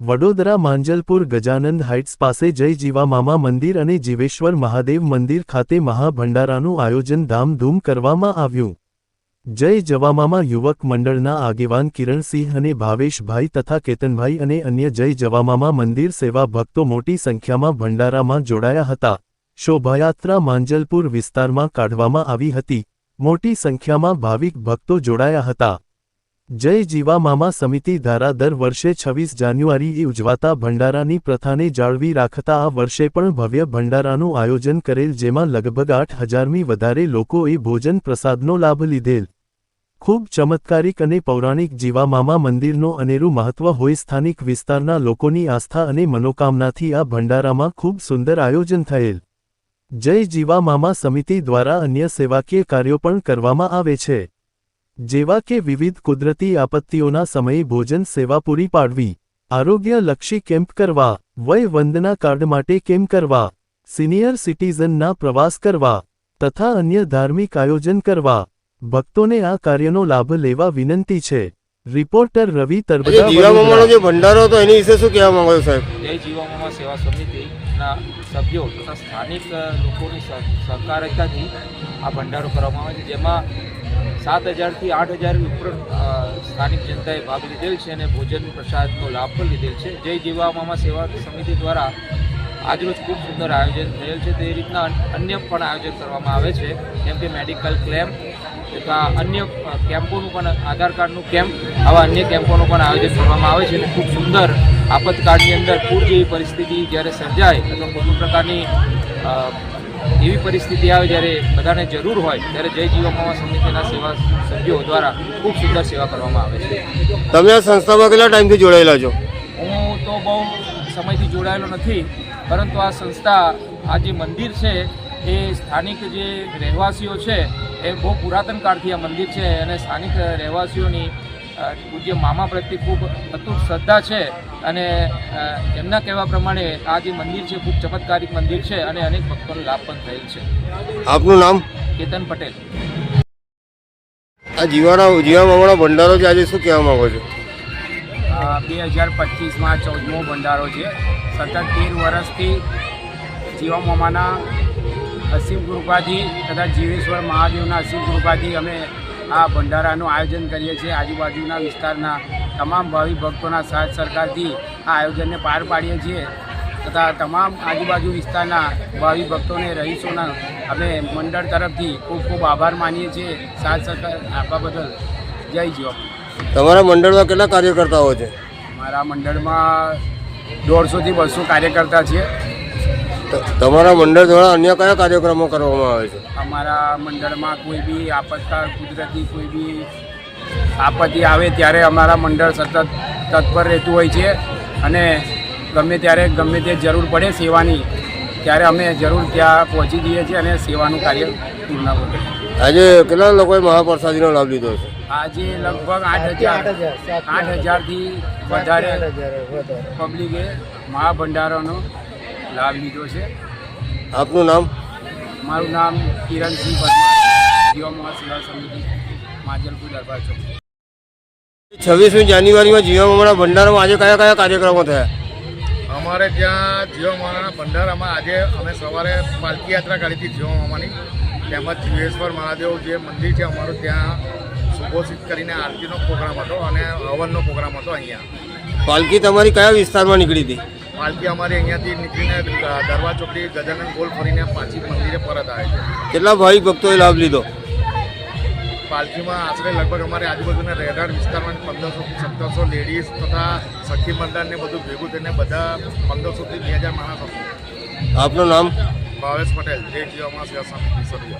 Vadodara Manjalpur Gajanand heights પાસે જય જીવામામા મંદિર અને જીવેશ્વર મહાદેવ મંદિર ખાતે મહાભંડારાનું આયોજન ધામધૂમ કરવામાં આવ્યું. જય જવામામા યુવક મંડળના આગેવાન કિરણસિંહ અને ભાવેશભાઈ તથા કેતનભાઈ અને અન્ય જય જવામામા મંદિર સેવા ભક્તો મોટી સંખ્યામાં ભંડારામાં જોડાયા હતા. શોભાયાત્રા માંજલપુર વિસ્તારમાં કાઢવામાં આવી હતી. મોટી સંખ્યામાં ભાવિક ભક્તો જોડાયા હતા. જય જીવા મામા સમિતિ દ્વારા દર વર્ષે છવ્વીસ જાન્યુઆરીએ ઉજવાતા ભંડારાની પ્રથાને જાળવી રાખતા આ વર્ષે પણ ભવ્ય ભંડારાનું આયોજન કરેલ જેમાં લગભગ આઠ હજારમી વધારે લોકોએ ભોજન પ્રસાદનો લાભ લીધેલ. ખૂબ ચમત્કારિક અને પૌરાણિક જીવામામા મંદિરનો અનેરું મહત્વ હોય સ્થાનિક વિસ્તારના લોકોની આસ્થા અને મનોકામનાથી આ ભંડારામાં ખૂબ સુંદર આયોજન થયેલ. જય જીવામામા સમિતિ દ્વારા અન્ય સેવાકીય કાર્યો પણ કરવામાં આવે છે. જેવા કે વિવિધ કુદરતી આપત્તિઓના સમયે ભોજન સેવા પૂરી પાડવી આરોગ્યલક્ષી કેમ્પ કરવા વય વંદના કાર્ડ માટે કેમ્પ કરવા સિનિયર સિટીઝનના પ્રવાસ કરવા તથા અન્ય ધાર્મિક આયોજન કરવા. ભક્તોને આ કાર્યનો લાભ લેવા વિનંતી છે. રિપોર્ટર રવિ તરબડા જે ભંડારો હતો એની વિશે શું કહેવા માંગો સાહેબ? જય જીવામામા સેવા સમિતિના સભ્યો તથા સ્થાનિક લોકોની સહકારિતાથી આ ભંડારો કરવામાં આવે છે. જેમાં સાત હજારથી આઠ હજાર ઉપર સ્થાનિક જનતાએ ભાગ લીધેલ છે અને ભોજન પ્રસાદનો લાભ પણ લીધેલ છે. જય જીવામામાં સેવા સમિતિ દ્વારા આજરોજ ખૂબ સુંદર આયોજન થયેલ છે. તે રીતના અન્ય પણ આયોજન કરવામાં આવે છે, જેમ કે મેડિકલ ક્લેમ્પ તથા અન્ય કેમ્પોનું પણ, આધાર કાર્ડનું કેમ્પ, આવા અન્ય કેમ્પોનું પણ આયોજન કરવામાં આવે છે અને ખૂબ સુંદર આપતકાળની અંદર પૂર જેવી પરિસ્થિતિ જ્યારે સર્જાય અથવા કોઈ પ્રકારની એવી પરિસ્થિતિ આવે જ્યારે બધાને જરૂર હોય ત્યારે જય જીવામાવા સમિતિના સેવા સભ્યો દ્વારા ખૂબ સુંદર સેવા કરવામાં આવે છે. તમે આ સંસ્થામાં કેટલા ટાઈમથી જોડાયેલા છો? હું તો બહુ સમયથી જોડાયેલો નથી પરંતુ આ સંસ્થા આ જે મંદિર છે એ સ્થાનિક જે રહેવાસીઓ છે એ બહુ પુરાતન કાળથી આ મંદિર છે અને સ્થાનિક રહેવાસીઓની પૂજ્ય મામા પ્રત્યે ખૂબ અતૂટ શ્રદ્ધા છે અને એમના કહેવા પ્રમાણે આ જે મંદિર છે ખૂબ ચમત્કારિક મંદિર છે અને અનેક ભક્તોનો લાભ પણ થયેલ છે. આપનું નામ? કેતન પટેલ. આ જીવાના જીવા મામાનો ભંડારો છે આજે શું કહેવા માંગો છો? બે હજાર પચીસમાં ચૌદમો ભંડારો છે. સતત તેર વર્ષથી જીવા મામાના અસીમ કૃપાથી તથા જીવેશ્વર મહાદેવના અસીમ કૃપાથી અમે આ ભંડારાનું આયોજન કરીએ છીએ. આજુબાજુના વિસ્તારના તમામ ભાવિ ભક્તોના સાથ સરકારથી આ આયોજનને પાર પાડીએ છીએ તથા તમામ આજુબાજુ વિસ્તારના ભાવિ ભક્તોને રહીશોના અમે મંડળ તરફથી ખૂબ ખૂબ આભાર માનીએ છીએ. સાથ સરકાર આપવા બદલ જય જીઓ તમારા મંડળમાં કેટલા કાર્યકર્તાઓ છે? મારા મંડળમાં દોઢસોથી બસો કાર્યકર્તા છે તમારા મંડળ દ્વારા અન્ય કયા કાર્યક્રમો કરવામાં આવે છે? અમારા મંડળમાં કોઈ બી આપતકાળ કુદરતી કોઈ બી આપત્તિ આવે ત્યારે અમારા મંડળ સતત તત્પર રહેતું હોય છે અને ગમે ત્યારે ગમે તે જરૂર પડે સેવાની ત્યારે અમે જરૂર ત્યાં પહોંચી જઈએ છીએ અને સેવાનું કાર્ય પૂર્ણ કરીએ. આજે કેટલા લોકોએ મહાપ્રસાદીનો લાભ લીધો છે? આજે લગભગ આઠ હજાર આઠ હજારથી વધારે પબ્લિકે મહાભંડારોનો લાભ લીધો છે. આપનું નામ? મારું નામ કિરણસિંહ પરમાર જીવા સેવા સમિતિ માજલપુર દરબાર ચોક. છવ્વીસમી જાન્યુઆરીમાં જીવા મામાના ભંડારામાં આજે કયા કયા કાર્યક્રમો થયા? અમારે ત્યાં જીવા મામાના ભંડારામાં આજે અમે સવારે પાલકી યાત્રા કરી હતી જીવા મામાની તેમજ જીવેશ્વર મહાદેવ જે મંદિર છે અમારું ત્યાં સુઘોષિત કરીને આરતીનો પ્રોગ્રામ હતો અને હવનનો પ્રોગ્રામ હતો અહીંયા. પાલકી તમારી કયા વિસ્તારમાં નીકળી હતી? પાલકી અમારી અહીંયાથી નીકળીને દરવા ચોકડી ગજાનંદ ગોલ ફરીને પાછી મંદિરે પરત આવે છે. કેટલા ભાવિક ભક્તોએ લાભ લીધો? પાલકીમાં આશરે લગભગ અમારે આજુબાજુના રહેણાંક વિસ્તારમાં પંદરસોથી સત્તરસો લેડીઝ તથા સખી મંડળને બધું ભેગું થઈને બધા પંદરસોથી બે હજાર માણસ. આપનું નામ? ભાવેશ પટેલ જે જીવામાં સેવા સમિતિ સભ્ય